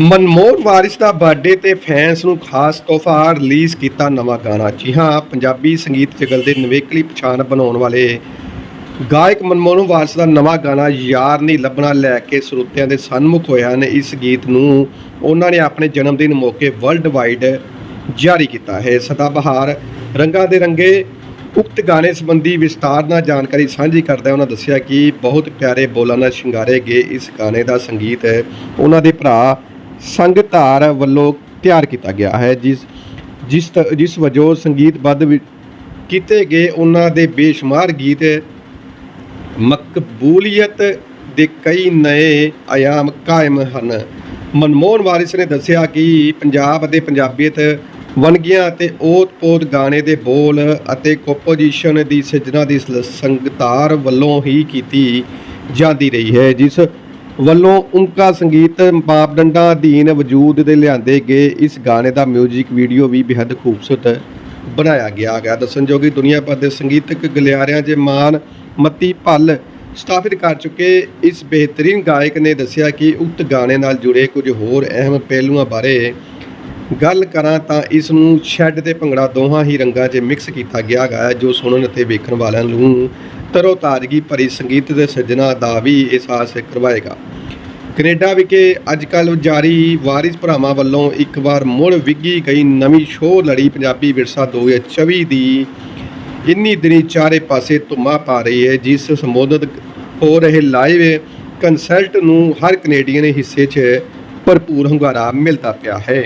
ਮਨਮੋਹਨ ਵਾਰਿਸ ਦਾ ਬਰਥਡੇ ਤੇ ਫੈਨਸ ਨੂੰ ਖਾਸ ਤੋਹਫਾ ਰਿਲੀਜ਼ ਕੀਤਾ ਨਵਾਂ ਗਾਣਾ। ਜੀ ਹਾਂ, ਪੰਜਾਬੀ ਸੰਗੀਤ ਜਗਲ ਦੇ ਨਵੇਕਲੀ ਪਛਾਣ ਬਣਾਉਣ ਵਾਲੇ ਗਾਇਕ ਮਨਮੋਹਨ ਵਾਰਿਸ ਦਾ ਨਵਾਂ ਗਾਣਾ ਯਾਰ ਨਹੀਂ ਲੱਭਣਾ ਲੈ ਕੇ ਸਰੋਤਿਆਂ ਦੇ ਸਨਮੁਖ ਹੋਏ ਹਨ। ਇਸ ਗੀਤ ਨੂੰ ਉਹਨਾਂ ਨੇ ਆਪਣੇ ਜਨਮ ਦਿਨ ਮੌਕੇ ਵਰਲਡ ਵਾਈਡ ਜਾਰੀ ਕੀਤਾ ਹੈ। ਸਦਾਬਹਾਰ ਰੰਗਾਂ ਦੇ ਰੰਗੇ ਉਕਤ ਗਾਣੇ ਸੰਬੰਧੀ ਵਿਸਤਾਰ ਨਾਲ ਜਾਣਕਾਰੀ ਸਾਂਝੀ ਕਰਦਿਆਂ ਉਹਨਾਂ ਦੱਸਿਆ ਕਿ ਬਹੁਤ ਪਿਆਰੇ ਬੋਲਾਂ ਨਾਲ ਸ਼ਿੰਗਾਰੇ ਗਏ ਇਸ ਗਾਣੇ ਦਾ ਸੰਗੀਤ ਹੈ। ਉਹਨਾਂ ਦੇ ਭਰਾ ਸੰਗਤਾਰ ਵੱਲੋਂ ਤਿਆਰ ਕੀਤਾ ਗਿਆ ਹੈ, ਜਿਸ ਜਿਸ ਤ- ਜਿਸ ਵਜੋਂ ਸੰਗੀਤਬੱਧ ਕੀਤੇ ਗਏ ਉਹਨਾਂ ਦੇ ਬੇਸ਼ੁਮਾਰ ਗੀਤ ਮਕਬੂਲੀਅਤ ਦੇ ਕਈ ਨਏ ਆਯਾਮ ਕਾਇਮ ਹਨ। ਮਨਮੋਹਨ ਵਾਰਿਸ ਨੇ ਦੱਸਿਆ ਕਿ ਪੰਜਾਬ ਅਤੇ ਪੰਜਾਬੀਅਤ ਵੰਨਗੀਆਂ ਅਤੇ ਓਤ-ਪੋਤ ਗਾਣੇ ਦੇ ਬੋਲ ਅਤੇ ਕੰਪੋਜੀਸ਼ਨ ਦੀ ਸਿਰਜਣਾ ਦੀ ਸੰਗਤਾਰ ਵੱਲੋਂ ਹੀ ਕੀਤੀ ਜਾਂਦੀ ਰਹੀ ਹੈ, ਜਿਸ ਵੱਲੋਂ ਉਮਕਾ ਸੰਗੀਤ ਮਾਪਦੰਡਾਂ ਅਧੀਨ ਵਜੂਦ ਦੇ ਲਿਆਂਦੇ ਗਏ ਇਸ ਗਾਣੇ ਦਾ ਮਿਊਜ਼ਿਕ ਵੀਡੀਓ ਵੀ ਬੇहद ਖੂਬਸੂਰਤ ਬਣਾਇਆ ਗਿਆ ਹੈ ਦੱਸਣਯੋਗ ਦੁਨੀਆ ਭਰ ਦੇ ਸੰਗੀਤਕ ਗਲਿਆਰਿਆਂ 'ਚ ਮਾਨ ਮਤੀ ਭੱਲ ਸਥਾਪਿਤ ਕਰ ਚੁੱਕੇ ਇਸ ਬਿਹਤਰੀਨ ਗਾਇਕ ਨੇ ਦੱਸਿਆ ਕਿ ਉਕਤ ਗਾਣੇ ਨਾਲ ਜੁੜੇ ਕੁਝ ਹੋਰ ਅਹਿਮ ਪਹਿਲੂਆਂ ਬਾਰੇ ਗੱਲ ਕਰਾਂ ਤਾਂ ਇਸ ਨੂੰ ਸ਼ੈੱਡ ਤੇ ਭੰਗੜਾ ਦੋਹਾਂ ਹੀ ਰੰਗਾਂ 'ਚ ਮਿਕਸ ਕੀਤਾ ਗਿਆ ਹੈ ਜੋ ਸੁਣਨ ਅਤੇ ਵੇਖਣ ਵਾਲਿਆਂ ਨੂੰ ਤਰੋ ਤਾਜ਼ਗੀ ਭਰੀ ਸੰਗੀਤ ਦੇ ਸਿਰਜਣਾ ਦਾ ਵੀ ਅਹਿਸਾਸ ਕਰਵਾਏਗਾ। ਕੈਨੇਡਾ ਵਿਖੇ ਅੱਜ ਕੱਲ੍ਹ ਜਾਰੀ ਵਾਰਿਸ ਭਰਾਵਾਂ ਵੱਲੋਂ ਇੱਕ ਵਾਰ ਮੁੜ ਵਿੱਗੀ ਗਈ ਨਵੀਂ ਸ਼ੋਅ ਲੜੀ ਪੰਜਾਬੀ ਵਿਰਸਾ 2024 ਦੀ। ਇੰਨੀ ਦਿਨੀ ਚਾਰੇ ਪਾਸੇ ਧੁੰਮਾ ਪਾ ਰਹੀ ਹੈ, ਜਿਸ ਸੰਬੋਧਿਤ ਹੋ ਰਹੇ ਲਾਈਵ ਕੰਸਰਟ ਨੂੰ ਹਰ ਕੈਨੇਡੀਅਨ ਹਿੱਸੇ 'ਚ ਭਰਪੂਰ ਹੁੰਗਾਰਾ ਮਿਲਦਾ ਪਿਆ ਹੈ।